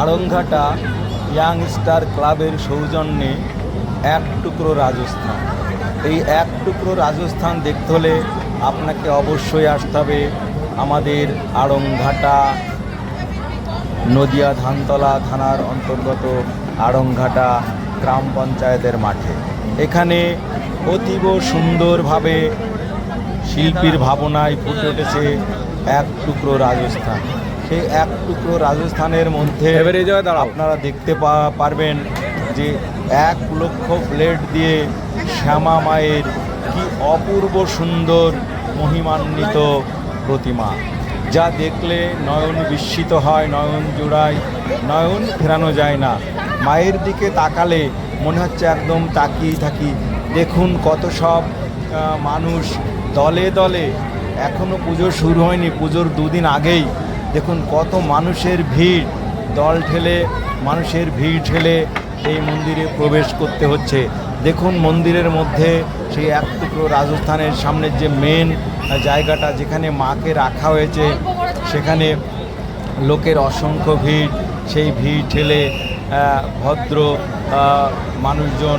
Aranghata youngster ক্লাবের সৌজন্যে এক টুকরো রাজস্থান। এই এক টুকরো রাজস্থান দেখতে হলে আপনাকে অবশ্যই আসতে হবে আমাদের আড়ংঘাটা নদিয়া ধানতলা থানার অন্তর্গত আড়ংঘাটা গ্রাম পঞ্চায়েতের মাঠে। এখানে অতীব সুন্দরভাবে শিল্পীর ভাবনায় ফুটে উঠেছে এক টুকরো রাজস্থান। সেই এক টুকরো রাজস্থানের মধ্যে আপনারা দেখতে পা- পারবেন যে এক লক্ষ প্লেট দিয়ে শ্যামা মায়ের কি অপূর্ব সুন্দর মহিমান্বিত প্রতিমা। যা দেখলে নয়ন বিস্মিত হয় নয়ন জোড়ায় নয়ন ফেরানো যায় না। মায়ের দিকে তাকালে মনে হচ্ছে একদম তাকিয়ে থাকি। দেখুন কত সব মানুষ দলে দলে এখনও পুজো শুরু হয়নি। পুজোর দুদিন আগেই দেখুন কত মানুষের ভিড়। দল ঠেলে মানুষের ভিড় ঠেলে এই মন্দিরে প্রবেশ করতে হচ্ছে। দেখুন মন্দিরের মধ্যে সেই এক টুকরো রাজস্থানের সামনের যে মেন জায়গাটা যেখানে মাকে রাখা হয়েছে সেখানে লোকের অসংখ্য ভিড়। সেই ভিড় ঠেলে ভদ্র মানুষজন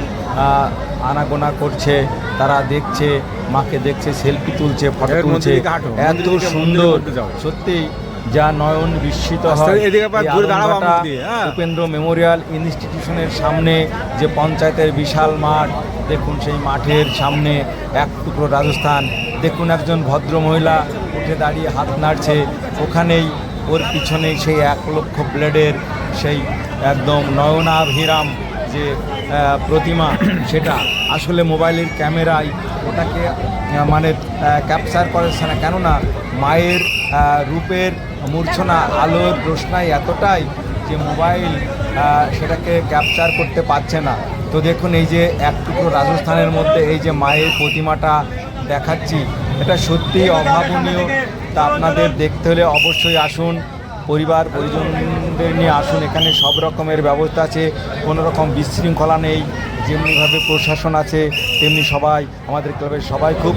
আনাগোনা করছে। তারা দেখছে মাকে দেখছে সেলফি তুলছে ফটো তুলছে। এত সুন্দর। সত্যি যা নয়ন বিস্মিত হয়। হ্যাঁ। উপেন্দ্র মেমোরিয়াল ইনস্টিটিউশনের সামনে যে পঞ্চায়েতের বিশাল মাঠ দেখুন সেই মাঠের সামনে এক টুকরো রাজস্থান। দেখুন একজন ভদ্র মহিলা উঠে দাঁড়িয়ে হাত নাড়ছে। ওখানেই ওর পিছনেই সেই এক লক্ষ প্লেটের সেই একদম নয়নাভিরাম যে প্রতিমা, সেটা আসলে মোবাইলের ক্যামেরায় ওটাকে মানে ক্যাপচার করেছে না কেননা মায়ের রূপের মূর্ছনা, আলোর রোশনাই এতটাই যে মোবাইল সেটাকে ক্যাপচার করতে পারছে না। তো দেখুন এই যে এক টুকরো রাজস্থানের মধ্যে এই যে মায়ের প্রতিমাটা দেখাচ্ছি, এটা সত্যিই অভাবনীয়। তা আপনাদের দেখতে হলে অবশ্যই আসুন। পরিবার, পরিজনদের নিয়ে আসুন। এখানে সব রকমের ব্যবস্থা আছে। কোনো রকম বিশৃঙ্খলা নেই। যেমনিভাবে প্রশাসন আছে, তেমনি সবাই, আমাদের ক্লাবের সবাই খুব